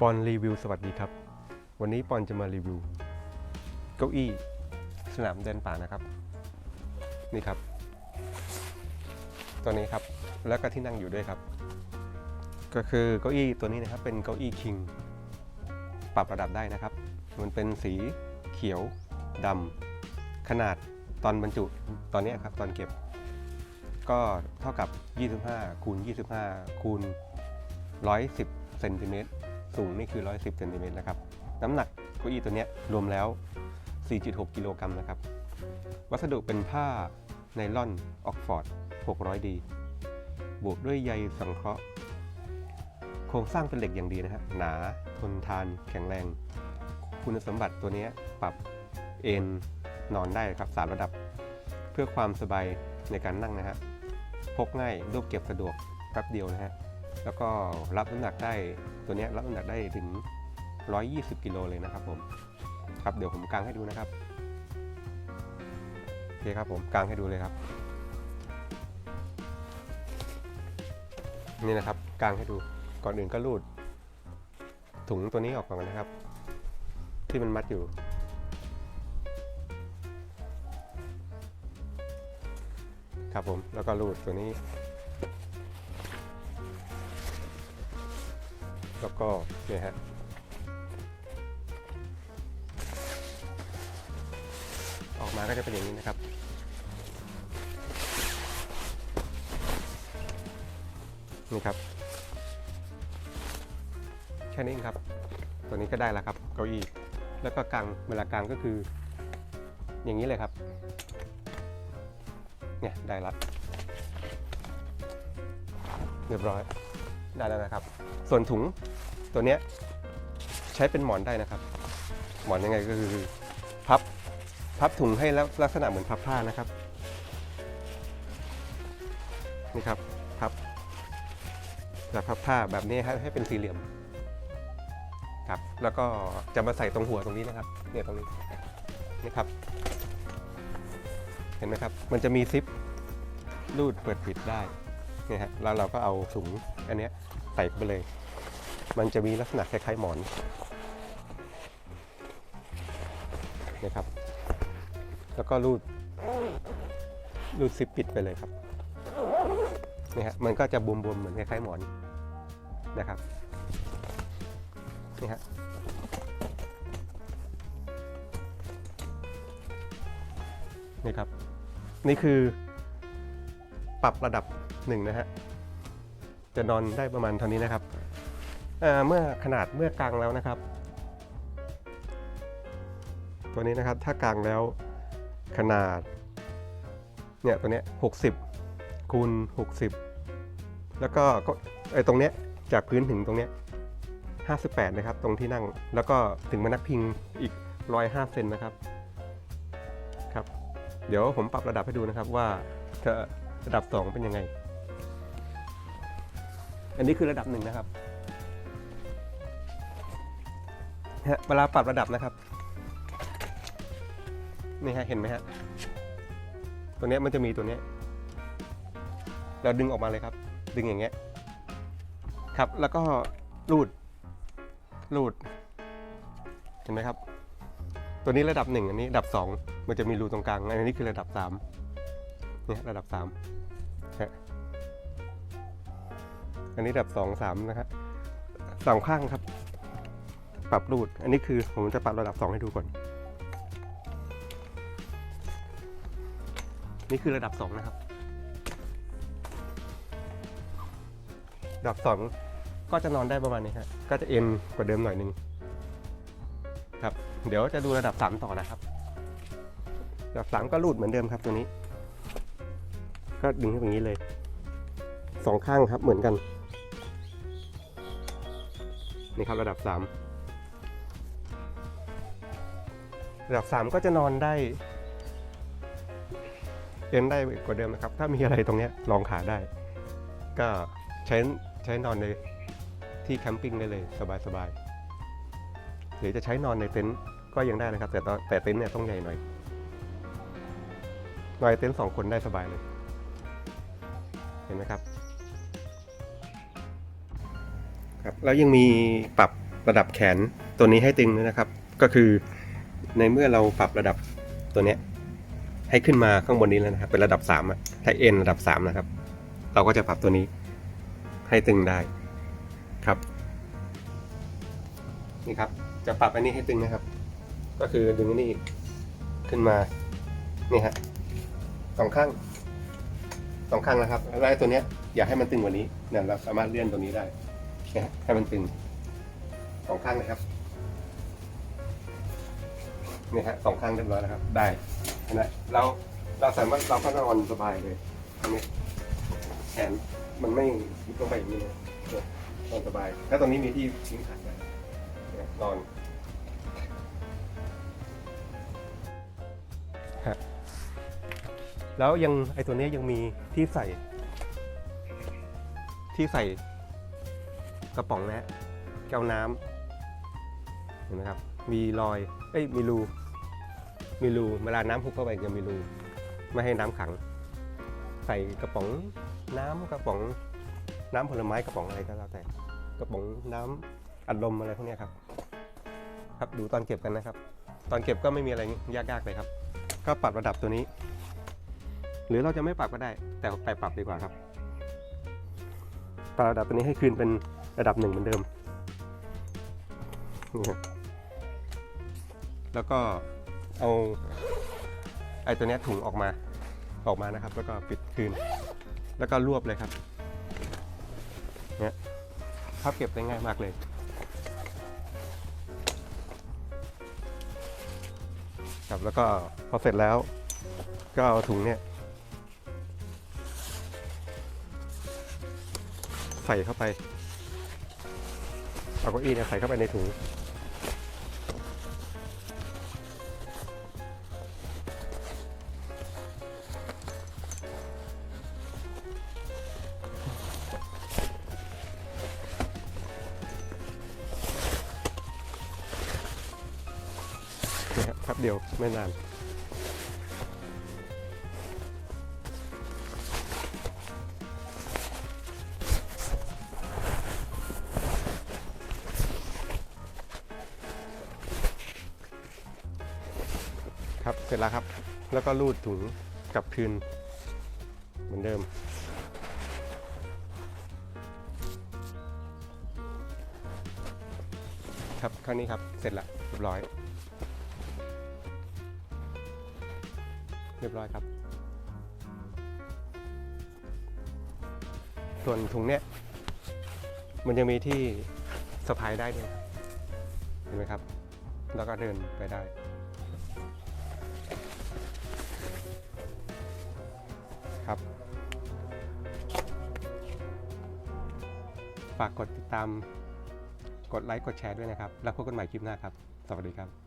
ปอนรีวิวสวัสดีครับ วันนี้ปอนจะมารีวิว เก้าอี้สนามเดินป่านะครับ นี่ครับ ตัวนี้ครับแล้วก็ที่นั่งอยู่ด้วยครับ ก็คือเก้าอี้ตัวนี้นะครับเป็นเก้าอี้คิง ปรับระดับได้นะครับ มันเป็นสีเขียวดำขนาดตอนบรรจุตอนนี้ครับตอนเก็บ ก็เท่ากับ 25คูณ25คูณ110เซนติเมตร สูงนี่คือ 110เซนติเมตรนะครับ น้ำหนักเก้าอี้ตัวนี้รวมแล้ว 4.6 กิโลกรัมนะครับ วัสดุเป็นผ้าไนล่อนออกฟอร์ด 600D บวกด้วยใยสังเคราะห์ โครงสร้างเป็นเหล็กอย่างดีนะฮะ หนา ทนทาน แข็งแรง คุณสมบัติตัวนี้ปรับเอนนอนได้ครับสามระดับ เพื่อความสบายในการนั่งนะฮะ พกง่ายรูปเก็บสะดวกแป๊บเดียวนะฮะ แล้วก็รับน้ำหนักได้ตัวนี้รับน้ำหนักได้ถึง 120 กิโลเลยนะครับผมครับเดี๋ยวผมกางให้ดูนะครับโอเคครับผมกางให้ดูเลยครับ นี่นะครับกางให้ดูก่อนอื่นก็รูด ถุงตัวนี้ออกก่อนนะครับ ที่มันมัดอยู่ครับผมแล้วก็รูดตัวนี้ แล้วก็เนี่ยฮะออกมาก็จะเป็นอย่างนี้นะครับ นี่ครับ แค่นี้เองครับ ตัวนี้ก็ได้แล้วครับเก้าอี้แล้วก็กางเวลากางก็คือ อย่างนี้เลยครับ เนี่ยได้ละเรียบร้อยได้แล้วนะครับ ส่วนถุงตัวเนี้ยใช้เป็นหมอนได้นะครับ หมอนยังไงก็คือพับพับถุงให้แล้วลักษณะเหมือนพับผ้านะครับนี่ครับพับแบบพับผ้าแบบนี้ให้เป็นสี่เหลี่ยมครับแล้วก็จะมาใส่ตรงหัวตรงนี้นะครับเนี่ยตรงนี้นี่ครับ เห็นไหมครับ มันจะมีซิปรูดเปิดปิดได้เนี่ยฮะแล้วเราก็เอาถุงอันเนี้ยใส่ไปเลย มันจะมีลักษณะคล้ายๆหมอนนี่ยครับ แล้วก็รูดรูดซิปปิดไปเลยครับนี่ฮะมันก็จะบวมๆเหมือนคล้ายๆหมอนนะครับนี่ฮะนี่ครับ นี่คือปรับระดับหนึ่งนะฮะจะนอนได้ประมาณเท่านี้นะครับ เมื่อขนาดเมื่อกลางแล้วนะครับ ตัวนี้นะครับถ้ากลางแล้วขนาดเนี่ยตัวเนี้ย60คูณ60 แล้วก็ก็ไอ้ตรงเนี้ยจากพื้นถึงตรงเนี้ย58 นะครับ ตรงที่นั่งแล้วก็ถึงมานักพิงอีก 105 เซนนะครับครับ เดี๋ยวผมปรับระดับให้ดูนะครับว่าจะระดับ 2 เป็นยังไง อันนี้คือระดับหนึ่งนะครับ ฮะเวลาปรับระดับนะครับ นี่ฮะเห็นไหมฮะ ตัวนี้มันจะมีตัวนี้เราดึงออกมาเลยครับ ดึงอย่างเงี้ย ครับ แล้วก็รูด รูด เห็นไหมครับ ตัวนี้ระดับหนึ่งอันนี้ระดับสองมันจะมีรูตรงกลาง อันนี้คือระดับสามเนี่ยระดับสามฮะอันนี้ระดับสองสามนะครับสองข้างครับ ปรับรูด อันนี้คือผมจะปรับระดับสองให้ดูก่อน นี่คือระดับ 2 นะครับ ระดับ 2 ก็จะนอนได้ประมาณนี้ครับก็จะเอ็นกว่าเดิมหน่อยนึงครับ เดี๋ยวจะดูระดับ 3 ต่อนะครับ ระดับ 3 ก็รูดเหมือนเดิมครับตัวนี้ ก็ดึงให้ตรงนี้เลยสองข้างครับเหมือนกันนี่ครับระดับ 3 ระดับ 3 ก็จะนอนได้ เอ็นได้กว่าเดิมนะครับ ถ้ามีอะไรตรงนี้รองขาได้ ก็ใช้ใช้นอนในที่แคมปิ้งได้เลยสบายๆหรือจะใช้นอนในเต็นท์ก็ยังได้นะครับ แต่แต่เต็นท์เนี่ยต้องใหญ่หน่อยนอนในเต็นท์สองคนได้สบายเลย เห็นไหมครับครับ แล้วยังมีปรับระดับแขนตัวนี้ให้ตึงด้วยนะครับ ก็คือ ในเมื่อเราปรับระดับตัวเนี้ยให้ขึ้นมาข้างบนนี้แล้วนะครับ เป็นระดับ3อะถ้าเอ็นระดับ 3 นะครับ เราก็จะปรับตัวนี้ให้ตึงได้ครับนี่ครับ จะปรับอันนี้ให้ตึงนะครับ ก็คือดึงอันนี่ขึ้นมานี่ฮะสองข้างสองข้างนะครับแล้วไอ้ตัวเนี้ยอยากให้มันตึงกว่านี้เนี่ยเราสามารถเลื่อนตัวนี้ได้นะให้มันตึงสองข้างนะครับ นี่ฮะสองข้างเรียบร้อยแล้วครับ ได้นะเราเราสามารถเราก็นอนสบายเลยอันนี้แขนมันไม่ยุบลงไปอย่างนี้เลยเนี่ยนอนสบาย แล้วตรงนี้มีที่ทิ้งขาได้เนี่ยนอนแล้วยังไอตัวเนี้ยยังมีที่ใส่ ที่ใส่กระป๋องนะฮะแก้วน้ำเห็นไหมครับ มีรอย เอ้ย มีรู มีรู เวลาน้ำพุเข้าไปจะมีรู ไม่ให้น้ำขัง ใส่กระป๋องน้ำกระป๋องน้ำผลไม้กระป๋องอะไรก็แล้วแต่ กระป๋องน้ำอัดลมอะไรพวกนี้ครับ ครับดูตอนเก็บกันนะครับ ตอนเก็บก็ไม่มีอะไรยากๆเลยครับ ก็ปรับระดับตัวนี้ หรือเราจะไม่ปรับก็ได้ แต่ไปปรับดีกว่าครับ ปรับระดับตัวนี้ให้คืนเป็นระดับหนึ่งเหมือนเดิมนี่ครับ แล้วก็เอาไอ้ตัวนี้ถุงออกมาออกมานะครับ แล้วก็ปิดคืน แล้วก็รวบเลยครับเนี่ยพับเก็บได้ง่ายมากเลยครับแล้วก็พอเสร็จแล้วก็เอาถุงเนี่ยใส่เข้าไป เอาเก้าอี้เนี่ยใส่เข้าไปในถุง นี่ยครับแป๊บเดียวไม่นานครับเสร็จแล้วครับ แล้วก็รูดถุงกลับคืน เหมือนเดิม ครับครั้งนี้ครับ เสร็จละเรียบร้อย เรียบร้อยครับ ส่วนถุงเนี้ยมันยังมีที่สะพายได้ด้วยเห็นไหมครับ แล้วก็เดินไปได้ ครับ ฝากกดติดตาม กดไลค์ กดแชร์ด้วยนะครับ แล้วพบกันใหม่คลิปหน้าครับ สวัสดีครับ